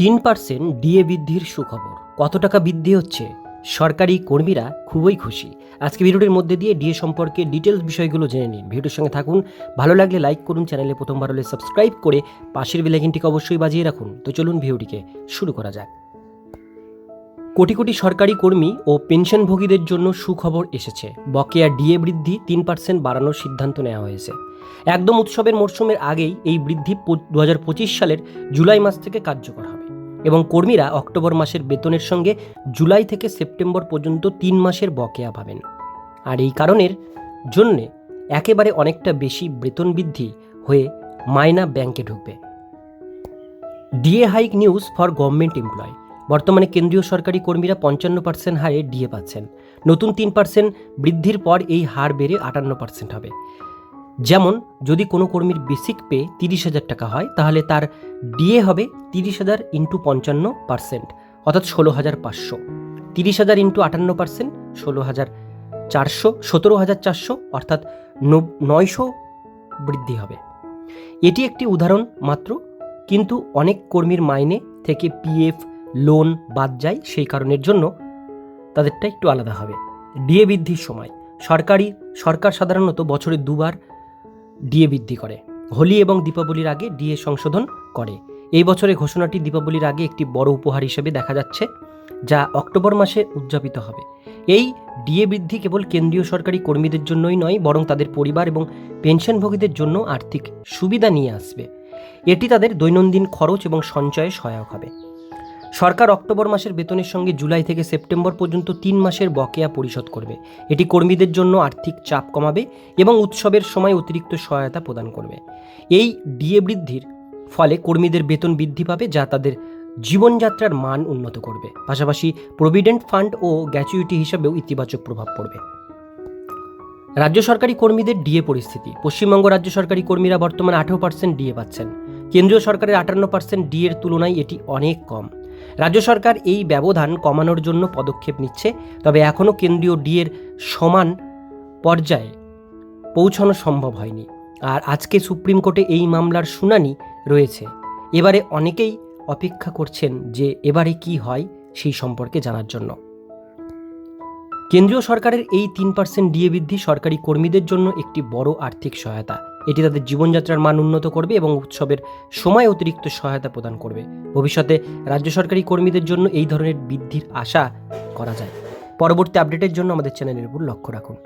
তিন percent DA বৃদ্ধির সুখবর। কত টাকা বৃদ্ধি হচ্ছে? সরকারি কর্মীরা খুবই খুশি। আজকে ভিডিওটির মধ্যে দিয়ে ডিএ সম্পর্কে ডিটেলস বিষয়গুলো জেনে নিন। ভিডিওর সঙ্গে থাকুন। ভালো লাগলে লাইক করুন, চ্যানেলে প্রথমবার হলে সাবস্ক্রাইব করে পাশের বেলাইকিনটিকে অবশ্যই বাজিয়ে রাখুন। তো চলুন ভিডিওটিকে শুরু করা যাক। কোটি কোটি সরকারি কর্মী ও পেনশনভোগীদের জন্য সুখবর এসেছে। বকেয়া ডিএ বৃদ্ধি তিন পার্সেন্ট বাড়ানোর সিদ্ধান্ত নেওয়া হয়েছে। একদম উৎসবের মরশুমের আগেই এই বৃদ্ধি দু হাজার পঁচিশ সালের জুলাই মাস থেকে কার্যকর হবে। এবং কর্মীরা অক্টোবর মাসের বেতনের সঙ্গে জুলাই থেকে সেপ্টেম্বর পর্যন্ত তিন মাসের বকেয়া পাবেন। আর এই কারণের জন্যে একেবারে অনেকটা বেশি বেতন বৃদ্ধি হয়ে মাইনা ব্যাংকে ঢুকবে। DA hike news for government employee. বর্তমানে কেন্দ্রীয় সরকারি কর্মীরা পঞ্চান্ন পার্সেন্ট হারে ডিএ পাচ্ছেন। নতুন তিন পার্সেন্ট বৃদ্ধির পর এই হার বেড়ে আটান্ন পার্সেন্ট হবে। যেমন, যদি কোনো কর্মীর বেসিক পে তিরিশ হাজার টাকা হয়, তাহলে তার ডিএ হবে তিরিশ হাজার ইন্টু পঞ্চান্ন পার্সেন্ট অর্থাৎ ষোলো হাজার পাঁচশো। তিরিশ হাজার ইন্টু আটান্ন পার্সেন্ট ষোলো হাজার চারশো, সতেরো হাজার চারশো, অর্থাৎ নয়শো বৃদ্ধি হবে। এটি একটি উদাহরণ মাত্র, কিন্তু অনেক কর্মীর মাইনে থেকে পিএফ লোন বাদ যায়, সেই কারণের জন্য তাদেরটা একটু আলাদা হবে। ডিএ বৃদ্ধির সময়, সরকারি, সরকার সাধারণত বছরে দুবার ডিএ বৃদ্ধি করে। হোলি এবং দীপাবলির আগে ডিএ সংশোধন করে। এই বছরের ঘোষণাটি দীপাবলির আগে একটি বড় উপহার হিসেবে দেখা যাচ্ছে, যা অক্টোবর মাসে উদযাপিত হবে। এই ডিএ বৃদ্ধি কেবল কেন্দ্রীয় সরকারি কর্মীদের জন্যই নয়, বরং তাদের পরিবার এবং পেনশনভোগীদের জন্য আর্থিক সুবিধা নিয়ে আসবে। এটি তাদের দৈনন্দিন খরচ এবং সঞ্চয়ে সহায়ক হবে। সরকার অক্টোবর মাসের বেতনের সঙ্গে জুলাই থেকে সেপ্টেম্বর পর্যন্ত তিন মাসের বকেয়া পরিশোধ করবে। এটি কর্মীদের জন্য আর্থিক চাপ কমাবে এবং উৎসবের সময় অতিরিক্ত সহায়তা প্রদান করবে। এই ডিএ বৃদ্ধির ফলে কর্মীদের বেতন বৃদ্ধি পাবে যা তাদের জীবনযাত্রার মান উন্নত করবে। পাশাপাশি প্রভিডেন্ট ফান্ড ও গ্র্যাচুইটি হিসাবেও ইতিবাচক প্রভাব পড়বে। রাজ্য সরকারি কর্মীদের ডিএ পরিস্থিতি। পশ্চিমবঙ্গ রাজ্য সরকারি কর্মীরা বর্তমানে আঠেরো পার্সেন্ট ডিএ পাচ্ছেন। কেন্দ্রীয় সরকারের আটান্ন পার্সেন্ট ডিএর তুলনায় এটি অনেক কম। রাজ্য সরকার এই ব্যবধান কমানোর জন্য পদক্ষেপ নিচ্ছে, তবে এখনও কেন্দ্রীয় ডিএর সমান পর্যায়ে পৌঁছানো সম্ভব হয়নি। আর আজকে সুপ্রিম কোর্টে এই মামলার শুনানি রয়েছে। এবারে অনেকেই অপেক্ষা করছেন যে এবারে কি হয় সেই সম্পর্কে জানার জন্য। কেন্দ্রীয় সরকারের এই তিন পার্সেন্ট ডিএ বৃদ্ধি সরকারি কর্মীদের জন্য একটি বড় আর্থিক সহায়তা। এটি তাদের জীবনযাত্রার মান উন্নত করবে এবং উৎসবের সময় অতিরিক্ত সহায়তা প্রদান করবে। ভবিষ্যতে রাজ্য সরকারি কর্মীদের জন্য এই ধরনের বৃদ্ধির আশা করা যায়। পরবর্তী আপডেটের জন্য আমাদের চ্যানেলের উপর লক্ষ্য রাখুন।